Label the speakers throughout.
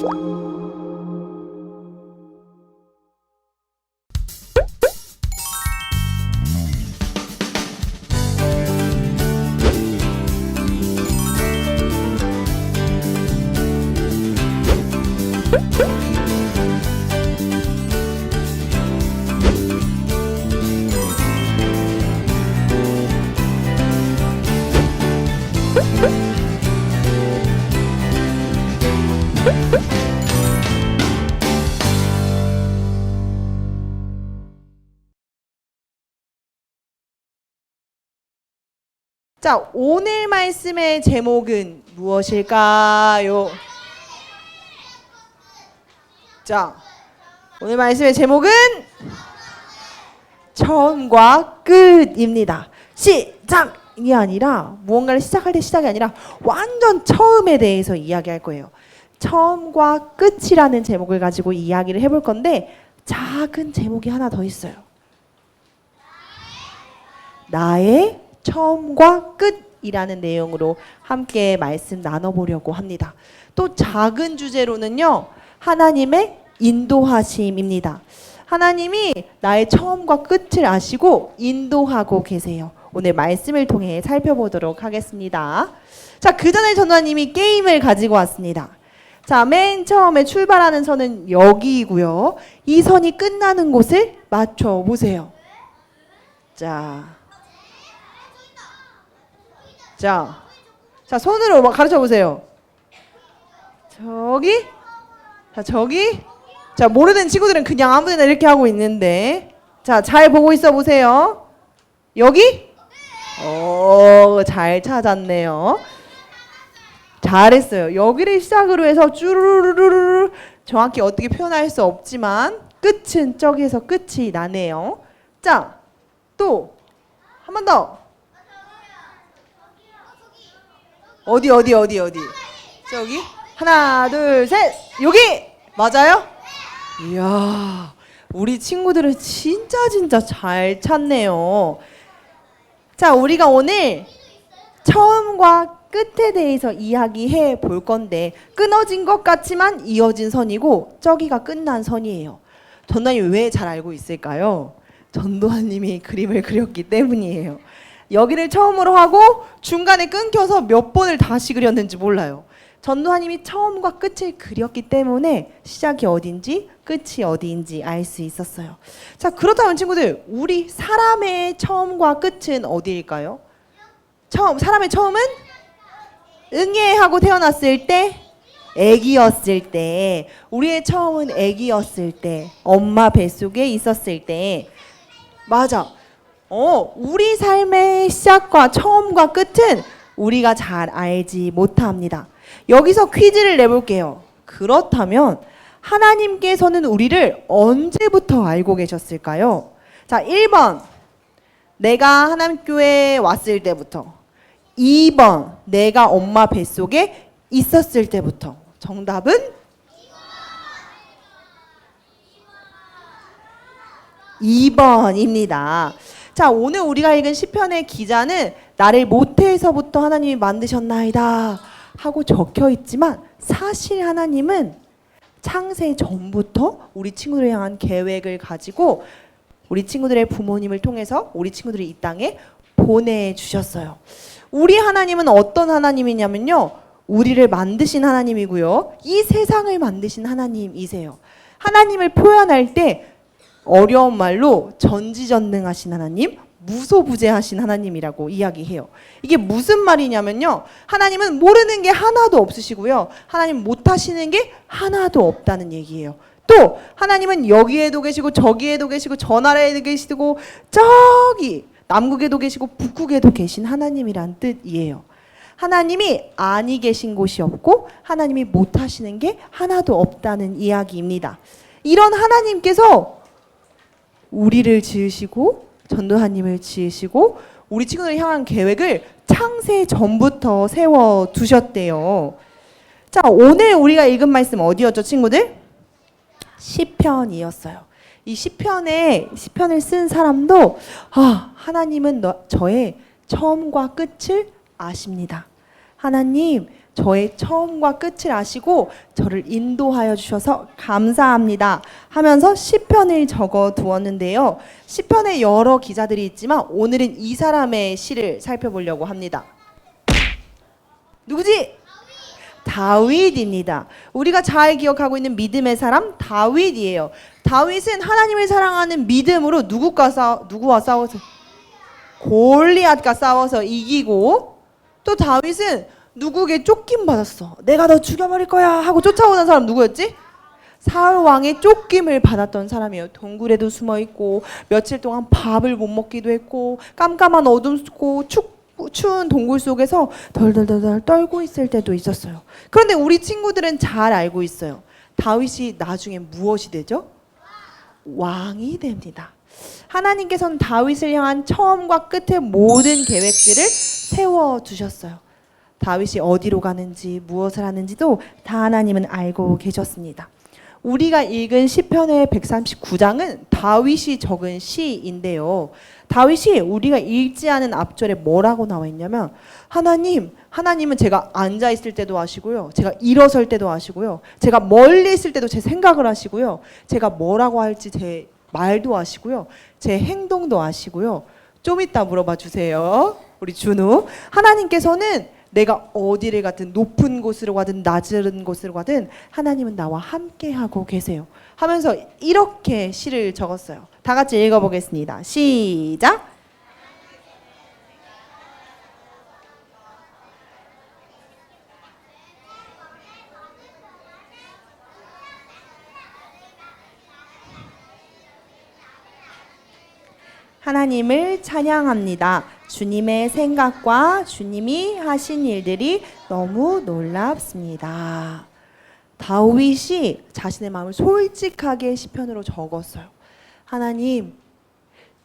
Speaker 1: Thank you. 자, 오늘 말씀의 제목은 무엇일까요? 자, 오늘 말씀의 제목은 처음과 끝입니다. 시작이 아니라 무언가를 시작할 때 시작이 아니라 완전 처음에 대해서 이야기할 거예요. 처음과 끝이라는 제목을 가지고 이야기를 해볼 건데 작은 제목이 하나 더 있어요. 나의 처음과 끝이라는 내용으로 함께 말씀 나눠보려고 합니다. 또 작은 주제로는요, 하나님의 인도하심입니다. 하나님이 나의 처음과 끝을 아시고 인도하고 계세요. 오늘 말씀을 통해 살펴보도록 하겠습니다. 자, 그 전에 전도사님이 게임을 가지고 왔습니다. 자, 맨 처음에 출발하는 선은 여기이고요. 이 선이 끝나는 곳을 맞춰 보세요. 자, 자, 자 손으로 막 가르쳐 보세요. 저기, 자 저기, 자 모르는 친구들은 그냥 아무 데나 이렇게 하고 있는데, 자 잘 보고 있어 보세요. 여기, 오, 잘 찾았네요. 잘했어요. 여기를 시작으로 해서 쭈루루루루 정확히 어떻게 표현할 수 없지만 끝은 저기에서 끝이 나네요. 자, 또 한 번 더. 어디 어디 어디 어디 저기 하나 둘 셋 여기 맞아요? 이야 우리 친구들은 진짜 진짜 잘 찾네요. 자 우리가 오늘 처음과 끝에 대해서 이야기해 볼 건데 끊어진 것 같지만 이어진 선이고 저기가 끝난 선이에요. 전도사님 왜 잘 알고 있을까요? 전도사님이 그림을 그렸기 때문이에요. 여기를 처음으로 하고 중간에 끊겨서 몇 번을 다시 그렸는지 몰라요. 전도사님이 처음과 끝을 그렸기 때문에 시작이 어딘지 끝이 어디인지 알 수 있었어요. 자 그렇다면 친구들 우리 사람의 처음과 끝은 어디일까요? 처음 사람의 처음은 응애하고 태어났을 때 아기였을 때 우리의 처음은 아기였을 때 엄마 뱃속에 있었을 때 맞아 어, 우리 삶의 시작과 처음과 끝은 우리가 잘 알지 못합니다. 여기서 퀴즈를 내볼게요. 그렇다면 하나님께서는 우리를 언제부터 알고 계셨을까요? 자, 1번. 내가 하나님 교회에 왔을 때부터. 2번. 내가 엄마 뱃속에 있었을 때부터. 정답은 2번입니다. 자, 오늘 우리가 읽은 시편의 기자는 나를 모태에서부터 하나님이 만드셨나이다 하고 적혀 있지만 사실 하나님은 창세 전부터 우리 친구들을 향한 계획을 가지고 우리 친구들의 부모님을 통해서 우리 친구들이 이 땅에 보내 주셨어요. 우리 하나님은 어떤 하나님이냐면요. 우리를 만드신 하나님이고요. 이 세상을 만드신 하나님이세요. 하나님을 표현할 때 어려운 말로 전지전능하신 하나님, 무소부재하신 하나님이라고 이야기해요. 이게 무슨 말이냐면요. 하나님은 모르는 게 하나도 없으시고요. 하나님 못하시는 게 하나도 없다는 얘기예요. 또 하나님은 여기에도 계시고 저기에도 계시고 저 나라에도 계시고 저기 남극에도 계시고 북극에도 계신 하나님이란 뜻이에요. 하나님이 아니 계신 곳이 없고 하나님이 못 하시는 게 하나도 없다는 이야기입니다. 이런 하나님께서 우리를 지으시고 전도사님을 지으시고 우리 친구들을 향한 계획을 창세 전부터 세워 두셨대요. 자, 오늘 우리가 읽은 말씀 어디였죠, 친구들? 시편이었어요. 이 시편에 시편을 쓴 사람도 아, 하나님은 너, 저의 처음과 끝을 아십니다. 하나님, 저의 처음과 끝을 아시고 저를 인도하여 주셔서 감사합니다. 하면서 시편을 적어 두었는데요. 시편에 여러 기자들이 있지만 오늘은 이 사람의 시를 살펴보려고 합니다. 누구지? 다윗입니다. 우리가 잘 기억하고 있는 믿음의 사람 다윗이에요. 다윗은 하나님을 사랑하는 믿음으로 누구과 싸 누구와 싸워서 골리앗과 싸워서 이기고 또 다윗은 누구에게 쫓김 받았어. 내가 너 죽여버릴 거야 하고 쫓아오는 사람 누구였지? 사울 왕의 쫓김을 받았던 사람이에요. 동굴에도 숨어 있고 며칠 동안 밥을 못 먹기도 했고 깜깜한 어둠 속고 축 추운 동굴 속에서 덜덜덜덜 떨고 있을 때도 있었어요. 그런데 우리 친구들은 잘 알고 있어요. 다윗이 나중에 무엇이 되죠? 왕이 됩니다. 하나님께서는 다윗을 향한 처음과 끝의 모든 계획들을 세워 두셨어요. 다윗이 어디로 가는지 무엇을 하는지도 다 하나님은 알고 계셨습니다. 우리가 읽은 시편의 139장은 다윗이 적은 시인데요. 다윗이 우리가 읽지 않은 앞절에 뭐라고 나와 있냐면 하나님, 하나님은 제가 앉아 있을 때도 아시고요. 제가 일어설 때도 아시고요. 제가 멀리 있을 때도 제 생각을 하시고요. 제가 뭐라고 할지 제 말도 아시고요. 제 행동도 아시고요. 좀 이따 물어봐 주세요. 우리 준우. 하나님께서는 내가 어디를 가든 높은 곳으로 가든 낮은 곳으로 가든 하나님은 나와 함께 하고 계세요. 하면서 이렇게 시를 적었어요. 다 같이 읽어 보겠습니다. 시작. 하나님을 찬양합니다. 주님의 생각과 주님이 하신 일들이 너무 놀랍습니다. 다윗이 자신의 마음을 솔직하게 시편으로 적었어요. 하나님,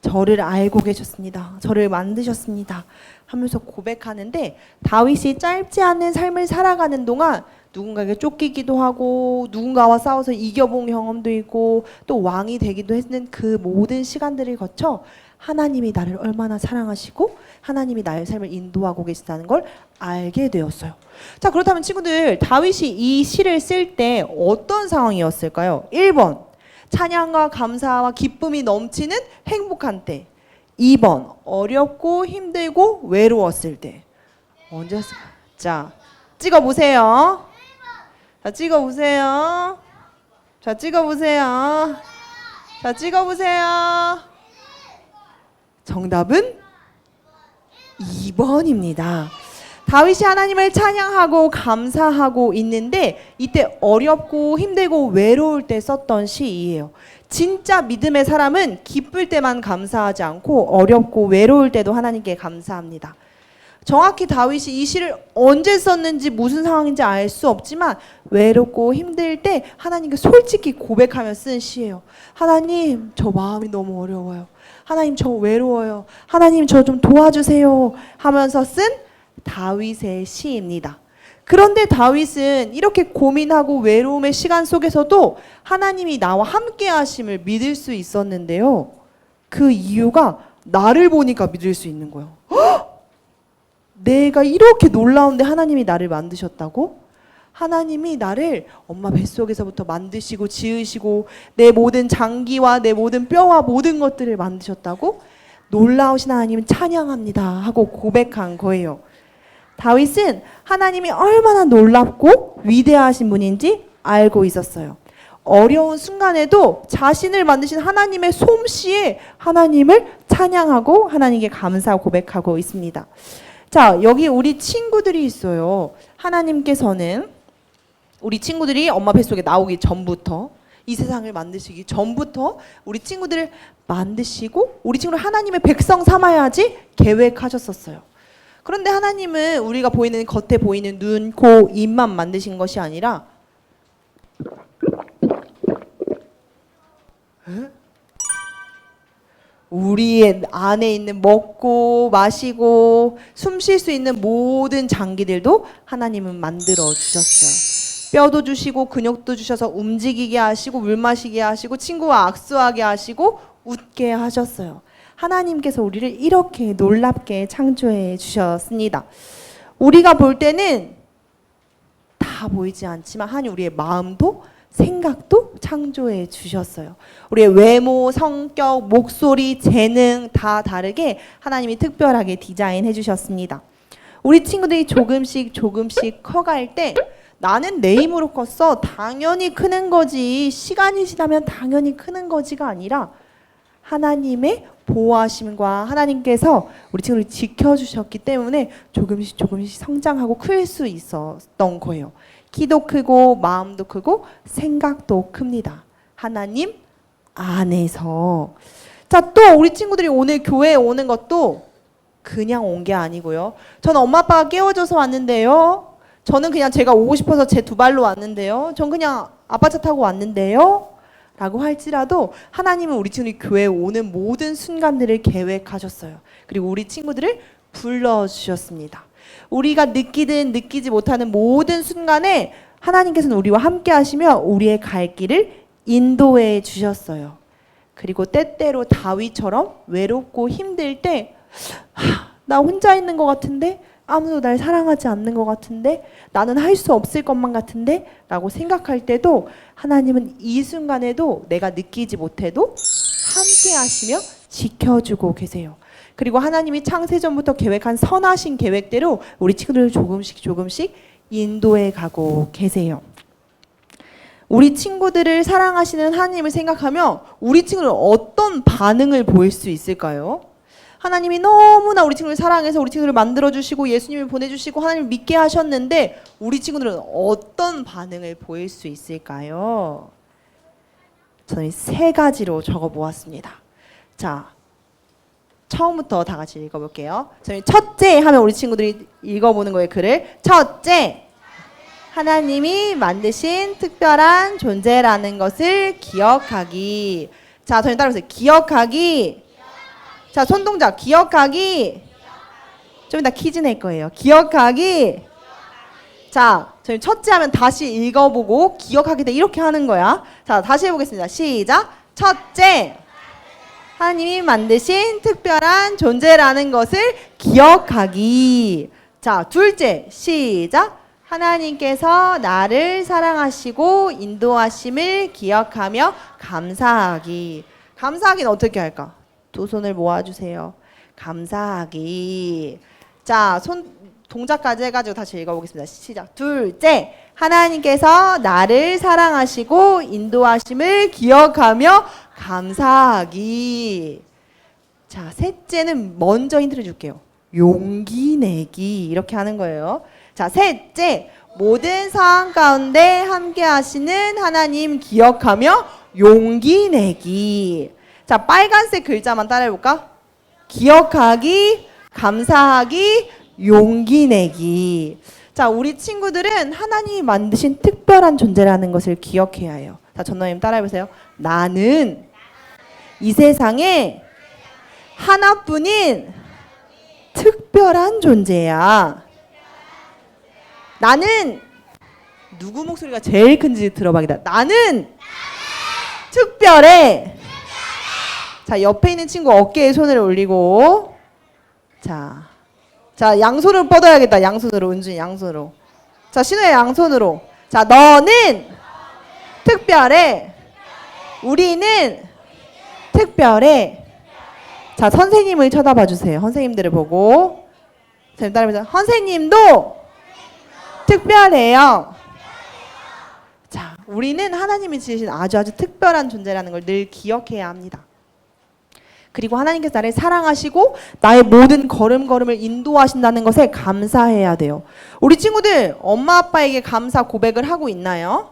Speaker 1: 저를 알고 계셨습니다. 저를 만드셨습니다. 하면서 고백하는데 다윗이 짧지 않은 삶을 살아가는 동안 누군가에게 쫓기기도 하고 누군가와 싸워서 이겨본 경험도 있고 또 왕이 되기도 했는 그 모든 시간들을 거쳐 하나님이 나를 얼마나 사랑하시고 하나님이 나의 삶을 인도하고 계시다는 걸 알게 되었어요. 자, 그렇다면 친구들 다윗이 이 시를 쓸 때 어떤 상황이었을까요? 1번 찬양과 감사와 기쁨이 넘치는 행복한 때. 2번 어렵고 힘들고 외로웠을 때. 언제였을까? 자, 찍어 보세요. 자, 찍어 보세요. 자, 찍어 보세요. 자, 찍어 보세요. 정답은 2번입니다. 다윗이 하나님을 찬양하고 감사하고 있는데 이때 어렵고 힘들고 외로울 때 썼던 시이에요. 진짜 믿음의 사람은 기쁠 때만 감사하지 않고 어렵고 외로울 때도 하나님께 감사합니다. 정확히 다윗이 이 시를 언제 썼는지 무슨 상황인지 알 수 없지만 외롭고 힘들 때 하나님께 솔직히 고백하며 쓴 시예요. 하나님, 저 마음이 너무 어려워요. 하나님, 저 외로워요. 하나님, 저 좀 도와주세요. 하면서 쓴 다윗의 시입니다. 그런데 다윗은 이렇게 고민하고 외로움의 시간 속에서도 하나님이 나와 함께 하심을 믿을 수 있었는데요. 그 이유가 나를 보니까 믿을 수 있는 거예요. 헉! 내가 이렇게 놀라운데 하나님이 나를 만드셨다고? 하나님이 나를 엄마 뱃속에서부터 만드시고 지으시고 내 모든 장기와 내 모든 뼈와 모든 것들을 만드셨다고? 놀라우신 하나님 찬양합니다 하고 고백한 거예요. 다윗은 하나님이 얼마나 놀랍고 위대하신 분인지 알고 있었어요. 어려운 순간에도 자신을 만드신 하나님의 솜씨에 하나님을 찬양하고 하나님께 감사 고백하고 있습니다. 자, 여기 우리 친구들이 있어요. 하나님께서는 우리 친구들이 엄마 뱃속에 나오기 전부터 이 세상을 만드시기 전부터 우리 친구들을 만드시고 우리 친구를 하나님의 백성 삼아야지 계획하셨었어요. 그런데 하나님은 우리가 보이는 겉에 보이는 눈, 코, 입만 만드신 것이 아니라 에? 우리의 안에 있는 먹고 마시고 숨 쉴 수 있는 모든 장기들도 하나님은 만들어 주셨어요. 뼈도 주시고 근육도 주셔서 움직이게 하시고 물 마시게 하시고 친구와 악수하게 하시고 웃게 하셨어요. 하나님께서 우리를 이렇게 놀랍게 창조해 주셨습니다. 우리가 볼 때는 다 보이지 않지만 하나님 우리의 마음도 생각도 창조해 주셨어요. 우리의 외모, 성격, 목소리, 재능 다 다르게 하나님이 특별하게 디자인해 주셨습니다. 우리 친구들이 조금씩 조금씩 커갈 때 나는 내 힘으로 컸어. 당연히 크는 거지. 시간이 지나면 당연히 크는 거지가 아니라 하나님의 보호하심과 하나님께서 우리 친구를 지켜주셨기 때문에 조금씩 조금씩 성장하고 클 수 있었던 거예요. 키도 크고 마음도 크고 생각도 큽니다. 하나님 안에서. 자, 또 우리 친구들이 오늘 교회에 오는 것도 그냥 온 게 아니고요. 저는 엄마 아빠가 깨워줘서 왔는데요. 저는 그냥 제가 오고 싶어서 제 두 발로 왔는데요. 전 그냥 아빠 차 타고 왔는데요. 라고 할지라도 하나님은 우리 친구들이 교회에 오는 모든 순간들을 계획하셨어요. 그리고 우리 친구들을 불러주셨습니다. 우리가 느끼든 느끼지 못하는 모든 순간에 하나님께서는 우리와 함께 하시며 우리의 갈 길을 인도해 주셨어요. 그리고 때때로 다윗처럼 외롭고 힘들 때, 하, 나 혼자 있는 것 같은데? 아무도 날 사랑하지 않는 것 같은데? 나는 할 수 없을 것만 같은데? 라고 생각할 때도 하나님은 이 순간에도 내가 느끼지 못해도 함께 하시며 지켜주고 계세요. 그리고 하나님이 창세전부터 계획한 선하신 계획대로 우리 친구들을 조금씩 조금씩 인도해 가고 계세요. 우리 친구들을 사랑하시는 하나님을 생각하며 우리 친구는 어떤 반응을 보일 수 있을까요? 하나님이 너무나 우리 친구를 사랑해서 우리 친구를 만들어 주시고 예수님을 보내 주시고 하나님을 믿게 하셨는데 우리 친구들은 어떤 반응을 보일 수 있을까요? 저는 세 가지로 적어 보았습니다. 자, 처음부터 다 같이 읽어 볼게요. 저희 첫째 하면 우리 친구들이 읽어 보는 거예요, 글을. 첫째. 하나님이 만드신 특별한 존재라는 것을 기억하기. 자, 저희 따라오세요. 기억하기. 자, 손 동작. 기억하기. 좀 이따 퀴즈 낼 거예요. 기억하기. 자, 저희 첫째 하면 다시 읽어보고 기억하기 때 이렇게 하는 거야. 자, 다시 해보겠습니다. 시작. 첫째. 하나님이 만드신 특별한 존재라는 것을 기억하기. 자, 둘째. 시작. 하나님께서 나를 사랑하시고 인도하심을 기억하며 감사하기. 감사하기는 어떻게 할까? 두 손을 모아주세요. 감사하기. 자, 손 동작까지 해가지고 다시 읽어보겠습니다. 시작. 둘째, 하나님께서 나를 사랑하시고 인도하심을 기억하며 감사하기. 자, 셋째는 먼저 힌트를 줄게요. 용기 내기 이렇게 하는 거예요. 자, 셋째, 모든 상황 가운데 함께 하시는 하나님 기억하며 용기 내기. 자, 빨간색 글자만 따라해 볼까? 기억하기, 감사하기, 용기 내기. 자, 우리 친구들은 하나님이 만드신 특별한 존재라는 것을 기억해야 해요. 자, 전노님 따라해 보세요. 나는 이 세상에 하나뿐인 특별한 존재야. 나는 누구 목소리가 제일 큰지 들어봐야겠다. 나는 특별해. 자, 옆에 있는 친구 어깨에 손을 올리고 자. 자, 양손으로 뻗어야겠다. 양손으로 은준이 양손으로. 자, 신우야 양손으로. 자, 너는 특별해. 우리는 특별해. 자, 선생님을 쳐다봐 주세요. 선생님들을 보고. 선생님 따라해보세요. 선생님도 특별해요. 자, 우리는 하나님이 지으신 아주 아주 특별한 존재라는 걸 늘 기억해야 합니다. 그리고 하나님께서 나를 사랑하시고 나의 모든 걸음걸음을 인도하신다는 것에 감사해야 돼요. 우리 친구들 엄마 아빠에게 감사 고백을 하고 있나요?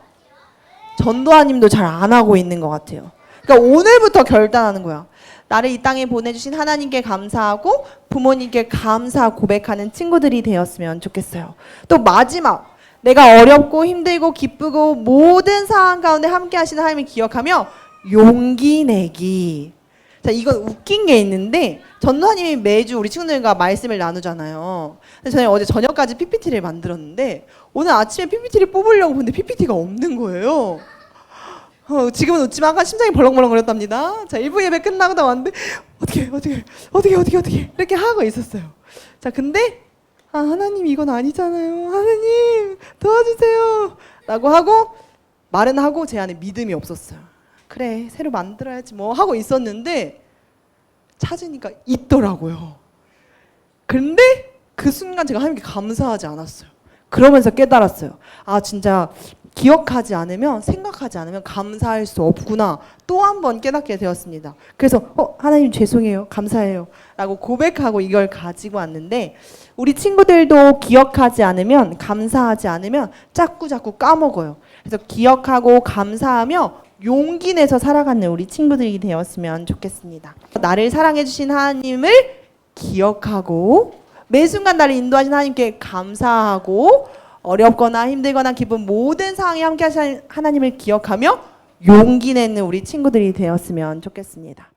Speaker 1: 전도아님도 잘 안 하고 있는 것 같아요. 그러니까 오늘부터 결단하는 거야. 나를 이 땅에 보내주신 하나님께 감사하고 부모님께 감사 고백하는 친구들이 되었으면 좋겠어요. 또 마지막 내가 어렵고 힘들고 기쁘고 모든 상황 가운데 함께 하시는 하나님을 기억하며 용기 내기. 자, 이건 웃긴 게 있는데 전도사님이 매주 우리 친구들과 말씀을 나누잖아요. 저는 어제 저녁까지 PPT를 만들었는데 오늘 아침에 PPT를 뽑으려고 보는데 PPT가 없는 거예요. 어, 지금은 웃지만 아까 심장이 벌렁벌렁거렸답니다. 자, 1부 예배 끝나고 나 왔는데 어떻게 어떻게 어떻게 어떻게 어떻게 이렇게 하고 있었어요. 자, 근데 아 하나님 이건 아니잖아요. 하나님 도와주세요. 라고 하고 말은 하고 제 안에 믿음이 없었어요. 그래 새로 만들어야지 뭐 하고 있었는데 찾으니까 있더라고요. 근데 그 순간 제가 하나님께 감사하지 않았어요. 그러면서 깨달았어요. 아 진짜 기억하지 않으면 생각하지 않으면 감사할 수 없구나 또 한 번 깨닫게 되었습니다. 그래서 어 하나님 죄송해요 감사해요라고 고백하고 이걸 가지고 왔는데 우리 친구들도 기억하지 않으면 감사하지 않으면 자꾸 자꾸 까먹어요. 그래서 기억하고 감사하며 용기 내서 살아가는 우리 친구들이 되었으면 좋겠습니다. 나를 사랑해 주신 하나님을 기억하고 매 순간 나를 인도하신 하나님께 감사하고 어렵거나 힘들거나 기쁜 모든 상황에 함께 하신 하나님을 기억하며 용기 내는 우리 친구들이 되었으면 좋겠습니다.